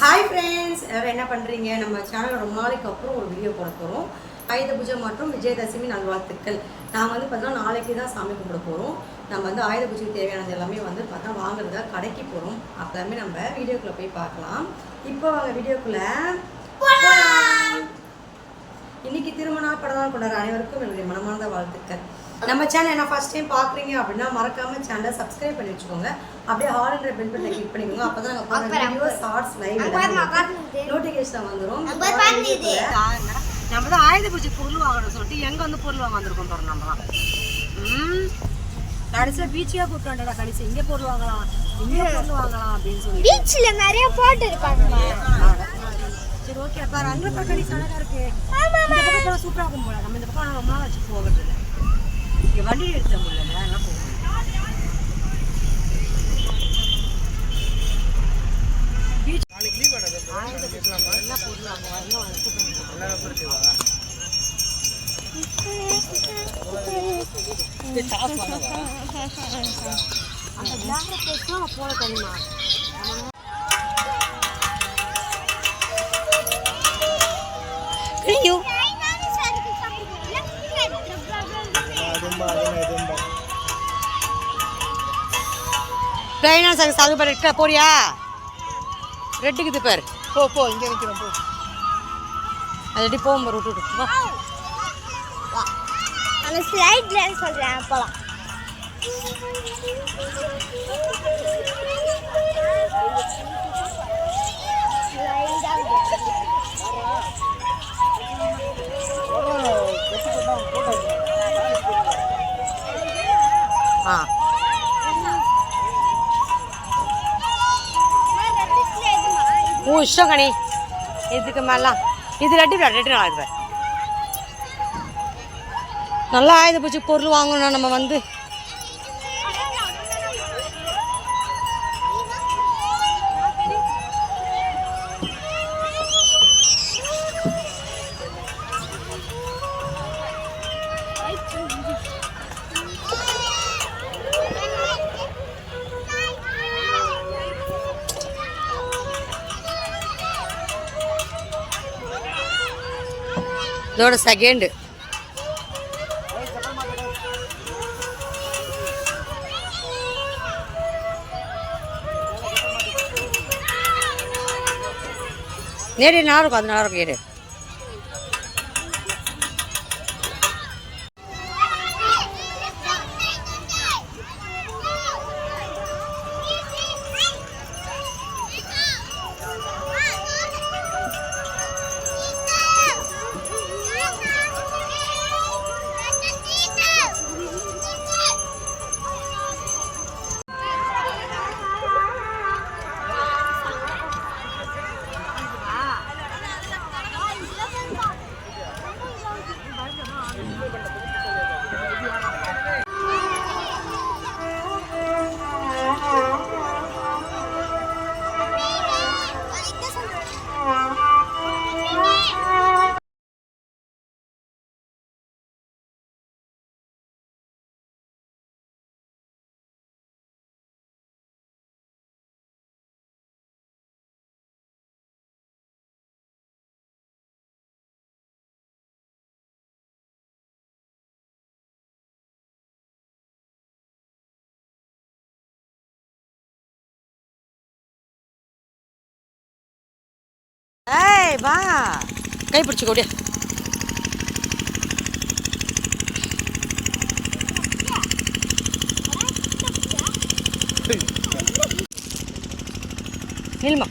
Hi friends வேறு என்ன பண்ணுறீங்க நம்ம சேனல் ரொம்ப நாளைக்கு அப்புறம் ஒரு வீடியோ போட போகிறோம் ஆயுத பூஜை மற்றும் விஜயதசமி நல்வாழ்த்துக்கள் நாங்கள் வந்து பார்த்தோன்னா நாளைக்கு தான் சாமி கும்பிட போகிறோம் நம்ம வந்து ஆயுத பூஜைக்கு தேவையானது எல்லாமே வந்து பார்த்தா வாங்குறதா கடைக்கு போகிறோம் அப்போலாமே நம்ம வீடியோக்குள்ளே போய் பார்க்கலாம். இப்போ வாங்க வீடியோக்குள்ளே இன்னைக்கு திருமண படம் கொண்டாடுற அனைவருக்கும் என்னுடைய மனமார்ந்த வாழ்த்துக்கள். நம்ம சேனல் என்ன ஃபர்ஸ்ட் டைம் பார்க்குறீங்க அப்படின்னா மறக்காம சேனலை சப்ஸ்கிரைப் பண்ணி வச்சுக்கோங்க. அப்படியே ஆல்ன்ற பெல் பட்டனை கிளிக் பண்ணிக்கோங்க. அப்பதான் நாங்கள் போடுற வீடியோ ஷார்ட்ஸ் லைவ் நோட்டிஃபிகேஷன் வந்துரும். நம்ம தான் ஆயுத பூஜை பொருள் வாங்கணும் சொல்லிட்டு எங்க வந்து பொருள் வாங்க வந்திருக்கோம் பாரு நம்மலாம் ம். கடைசியில் பீச்சுக்கே கூப்பிட்டு வந்தடா கடைசி. இங்கே பொருள் வாங்கலாம் இங்கே பொருள் வாங்கலாம் அப்படின்னு சொல்லி பீச்ல நிறைய போட்டு இருக்காங்க சரி ஓகே பாரு. அங்கே பார்க்க கடைசி அழகா இருக்கு. பக்கம் சூப்பராக இருக்கும் போல. நம்ம இந்த பக்கம் ரொம்ப நாள் வச்சு போகிறது இல்லை இங்கே வண்டி எடுத்த முடியல அவங்க கூப்பிட்டு அந்த பிளேஸ்லாம் போல தனிமா ப்ளைனா சார் சாகுபாடு இருக்கா? போறியா? ரெட்டுக்குது பாரு. போ போ இங்க நிக்கிறேன் போ. அது போகும் பாரு விட்டு விட்டு. வா. அந்த ஸ்லைட்ல சொல்றேன் போலாம். ஆ. உன் இஷ்டம் கணி இதுக்கு மேலாம் இது ரெட்டு பேர் ரெட்டு நாள் நல்லா ஆயுத பூச்சி. பொருள் வாங்கணும் நம்ம வந்து இதோட செகண்டு நேரு நல்லா இருக்கும் அது நல்லா இருக்கும் ஏறு. ஏய் வா. கை பிடிச்சிக்கோ அப்படியே. நில்மா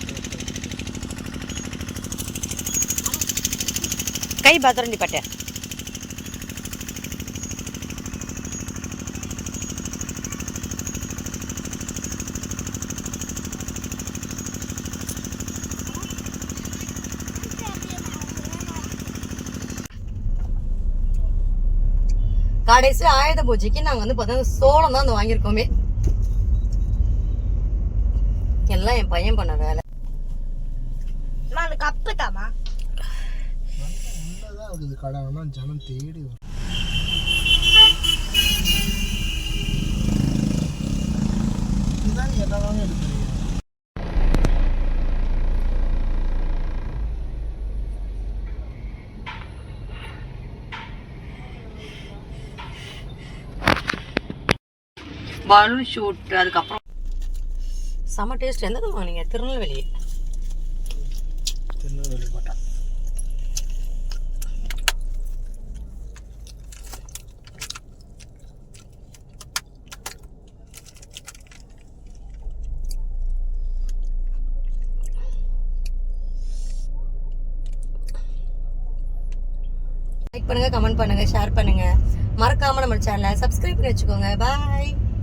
கை பத்திரண்டி பட்டேன் கடைசி ஆயுத பூஜைக்கு நாங்கள் வந்து பார்த்தா சோளம் தான் வந்து வாங்கியிருக்கோமே. எல்லாம் என் பையன் பண்ண வேலை. அந்த கப்பு தாமா கடை ஆனால் ஜனம் தேடி வரும் இதுதான் பலூன் ஷூட் அதுக்கப்புறம். செம்ம டேஸ்ட் எந்த வாங்குனீங்க திருநெல்வேலி. திருநெல்வேலி கோட்டை லைக் பண்ணுங்க கமெண்ட் பண்ணுங்க ஷேர் பண்ணுங்க. மறக்காம நம்ம சேனலை சப்ஸ்கிரைப் பண்ணி வச்சுக்கோங்க. பாய்